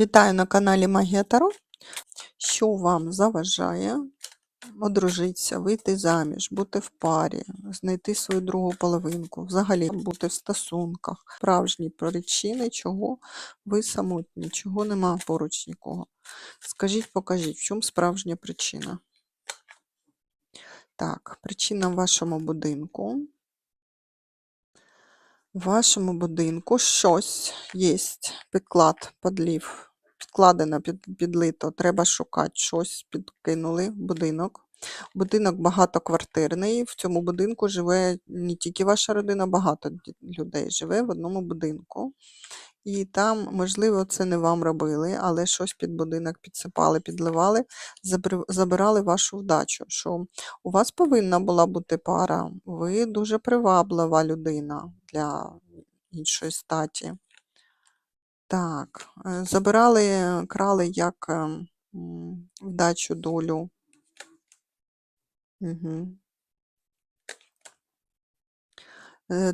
Вітаю на каналі Магія Таро. Що вам заважає одружитися, вийти заміж, бути в парі, знайти свою другу половинку, взагалі бути в стосунках, справжні причини, чого ви самотні, чого нема поруч нікого. Скажіть, покажіть, в чому справжня причина? Так, причина в вашому будинку. В вашому будинку щось є, підклад, подлів, підкладено, під, підлито, треба шукати щось, підкинули будинок. Будинок багатоквартирний. В цьому будинку живе не тільки ваша родина, багато людей живе в одному будинку. І там, можливо, це не вам робили, але щось під будинок підсипали, підливали, забирали вашу вдачу. Що у вас повинна була бути пара, ви дуже приваблива людина для іншої статі. Так, е, забирали, крали як е, вдачу, долю. Угу.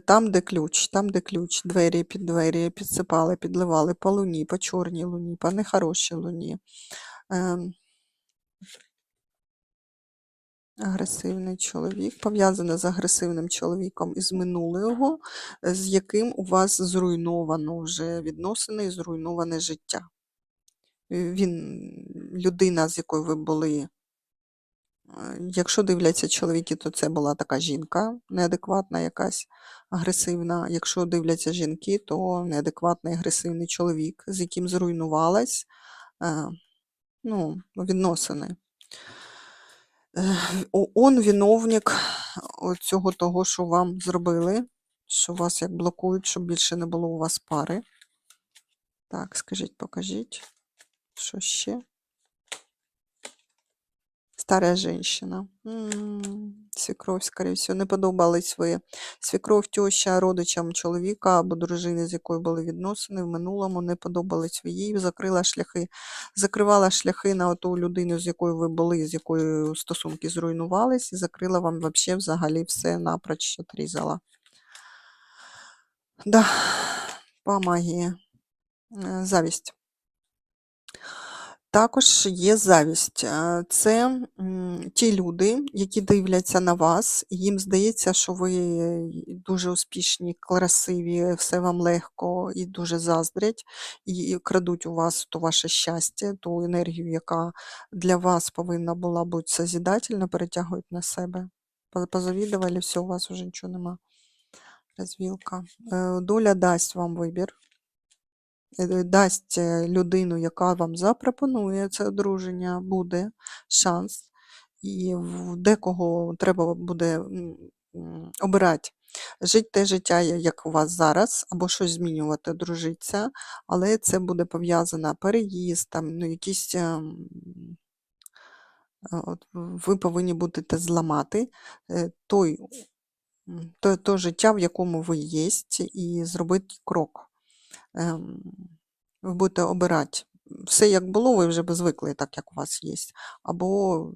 Там, де ключ, там, де ключ, двері під двері підсипали, підливали по луні, по чорній луні, по нехорошій луні. Агресивний чоловік, пов'язане з агресивним чоловіком із минулого, з яким у вас зруйновано вже відносини і зруйноване життя. Він людина, з якою ви були. е, Якщо дивляться чоловіки, то це була така жінка неадекватна, якась агресивна. Якщо дивляться жінки, то неадекватний агресивний чоловік, з яким зруйнувалась е, ну, відносини. Е, Он виновник цього того, що вам зробили, що вас як блокують, щоб більше не було у вас пари. Так, скажіть, покажіть, що ще? Старая женщина. М, Свекровь, скорее всего, не подобались ви. Свекров, теща родичам чоловіка або дружини, з якою були відносини в минулому, не подобались ви їй, закрила шляхи, закривала шляхи на ту людину, з якою ви були, з якою стосунки зруйнувались, і закрила вам вообще взагалі все напроч отрізала. Да, по магії. Е, Завість. Також є завість. Е, Це ті люди, які дивляться на вас, і їм здається, що ви дуже успішні, красиві, все вам легко і дуже заздрять, і крадуть у вас то ваше щастя, ту енергію, яка для вас повинна була бути созидательна, перетягують на себе. По- Позавідували, все, у вас вже нічого нема. Розвілка. Е, Доля дасть вам вибір дасть е, людину, яка вам запропонує це одруження, буде шанс. І декого треба буде обирати. Жити те життя, як у вас зараз, або щось змінювати, одружитися, але це буде пов'язано переїзд, там, ну, якісь. е, От, ви повинні будете зламати е, той, то, то життя, в якому ви є, і зробити крок ви будете обирати. Все як було, ви вже би звикли, так як у вас є. Або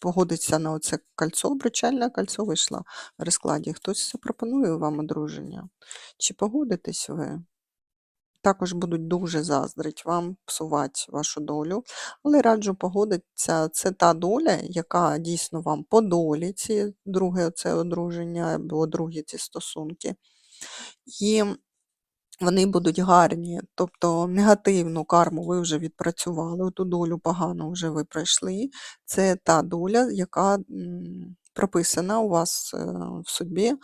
погодиться на оце кольцо, обручальне кольцо вийшло в розкладі. Хтось запропонує вам одруження. Чи погодитесь ви? Також будуть дуже заздрить вам, псувати вашу долю. Але раджу погодитися. Це та доля, яка дійсно вам по долі, ці друге це одруження, або другі ці стосунки. І вони будуть гарні, тобто негативну карму ви вже відпрацювали, ту долю погану вже ви пройшли. Це та доля, яка прописана у вас е, в судьбі,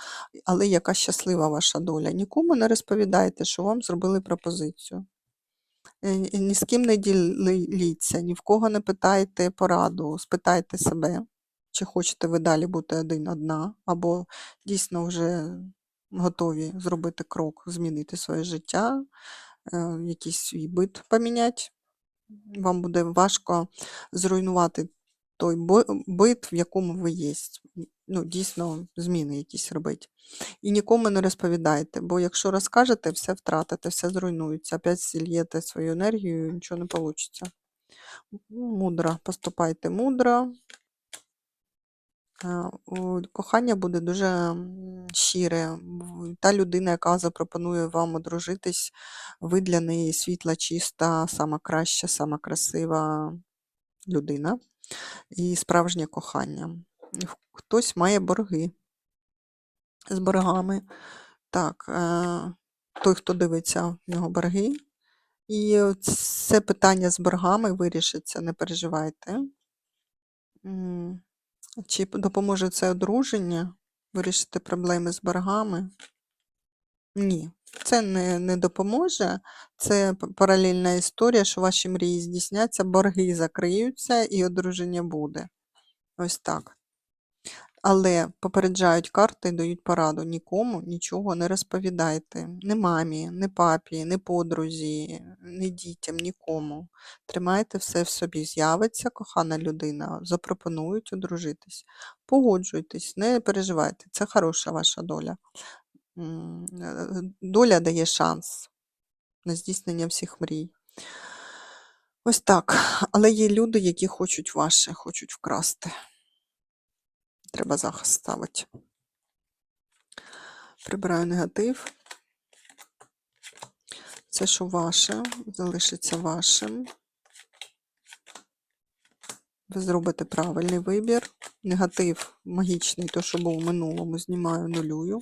але яка щаслива ваша доля. Нікому не розповідайте, що вам зробили пропозицію. Е, Ні з ким не діліться, ні в кого не питайте пораду, спитайте себе, чи хочете ви далі бути один-одна, або дійсно вже готові зробити крок, змінити своє життя, е, якийсь свій бит поміняти. Вам буде важко зруйнувати той бит, в якому ви є. Ну, дійсно, зміни якісь робити. І нікому не розповідайте, бо якщо розкажете, все втратите, все зруйнується. Опять зільєте свою енергію, нічого не вийде. Мудро, поступайте мудро. Е, Кохання буде дуже щире. Та людина, яка запропонує вам одружитись, ви для неї світла, чиста, сама краща, сама красива людина і справжнє кохання. Хтось має борги з боргами. Так, е, той, хто дивиться, в нього борги. І це питання з боргами вирішиться, не переживайте. Чи допоможе це одруження вирішити проблеми з боргами? Ні, це не, не допоможе. Це паралельна історія, що ваші мрії здійсняться, борги закриються і одруження буде. Ось так. Але попереджають карти і дають пораду. Нікому нічого не розповідайте. Ні мамі, ні папі, ні подрузі, ні дітям, нікому. Тримайте все в собі. З'явиться кохана людина, запропонують одружитись. Погоджуйтесь, не переживайте. Це хороша ваша доля. Доля дає шанс на здійснення всіх мрій. Ось так. Але є люди, які хочуть ваше, хочуть вкрасти. Треба захист ставити. Прибираю негатив. Це, що ваше, залишиться вашим. Ви зробите правильний вибір. Негатив магічний, то, що був у минулому, знімаю нулюю.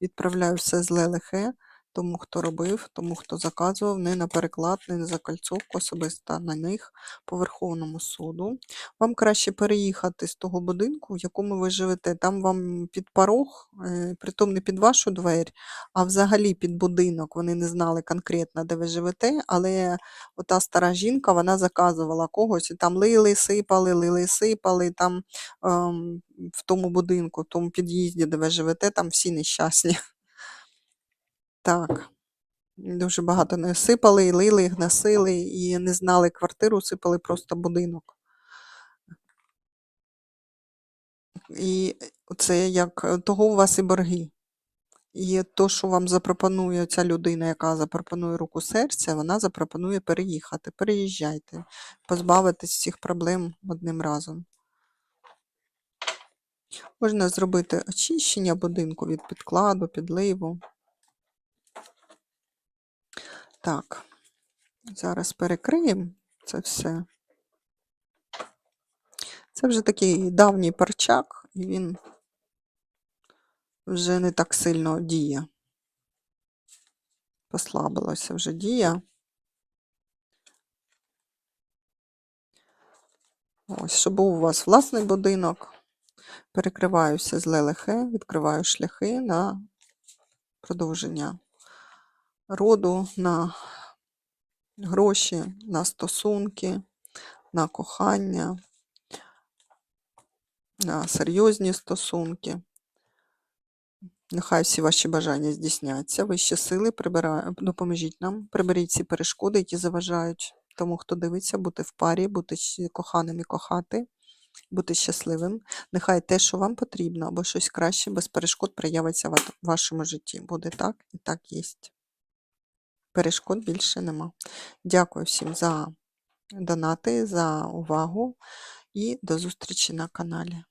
Відправляю все зле лихе, тому хто робив, тому хто заказував, не на переклад, не на закальцовку, особисто на них по Верховному суду. Вам краще переїхати з того будинку, в якому ви живете. Там вам під порог, е, притом не під вашу двері, а взагалі під будинок. Вони не знали конкретно, де ви живете, але ота стара жінка, вона заказувала когось, і там лили, сипали, лили, сипали, там ем, в тому будинку, в тому під'їзді, де ви живете, там всі нещасні. Так. Дуже багато не сипали, і лили, гносили, і не знали квартиру, сипали просто будинок. І це як е, того у вас і борги. І то, що вам запропонує ця людина, яка запропонує руку серця, вона запропонує переїхати. Переїжджайте, позбавитись всіх проблем одним разом. Можна зробити очищення будинку від підкладу, підливу. Так, зараз перекриємо це все. Це вже такий давній парчак, і він вже не так сильно діє. Послабилася вже дія. Ось, щоб був у вас власний будинок. Перекриваю все зле лихе, відкриваю шляхи на продовження роду, на гроші, на стосунки, на кохання, на серйозні стосунки. Нехай всі ваші бажання здійсняться. Вищі сили прибираю, допоможіть нам, приберіть ці перешкоди, які заважають тому, хто дивиться, бути в парі, бути коханим і кохати, бути щасливим. Нехай те, що вам потрібно, або щось краще, без перешкод проявиться в вашому житті. Буде так і так є. Перешкод більше нема. Дякую всім за донати, за увагу і до зустрічі на каналі.